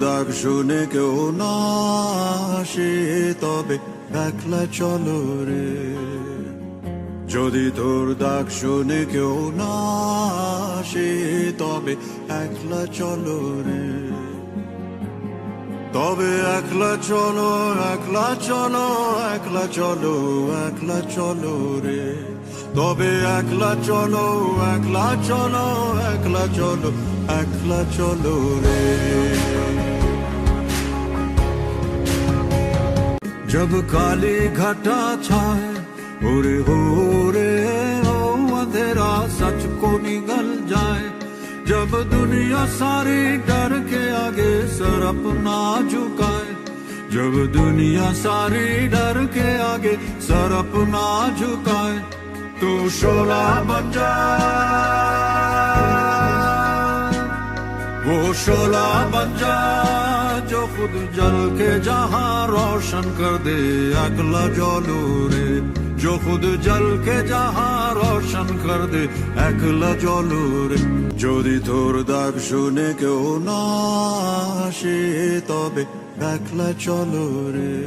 ডাক শুনে কেউ না আসে, তবে একলা চলো রে। যদি তোর ডাক শুনে কেউ না আসে, তবে একলা চলো রে। তবে একলা চলো একলা চলো একলা চলো একলা চলো রে। তবে একলা চলো একলা চলো একলা চলো একলা চলো রে जब काली घटा छाए उरे हो रे हो अंधेरा सच को निगल जाए जब दुनिया सारी डर के आगे सर अपना झुकाए जब दुनिया सारी डर के आगे सर अपना झुकाए तू शोला बन जा वो शोला बन जा जो खुद जल के जहां रोशन कर दे अगला जलो रे जो खुद जल के जहां रोशन कर दे একলা জলো রে যদি তোর ডাক শুনে কেউ না আসে তবে একলা চলো রে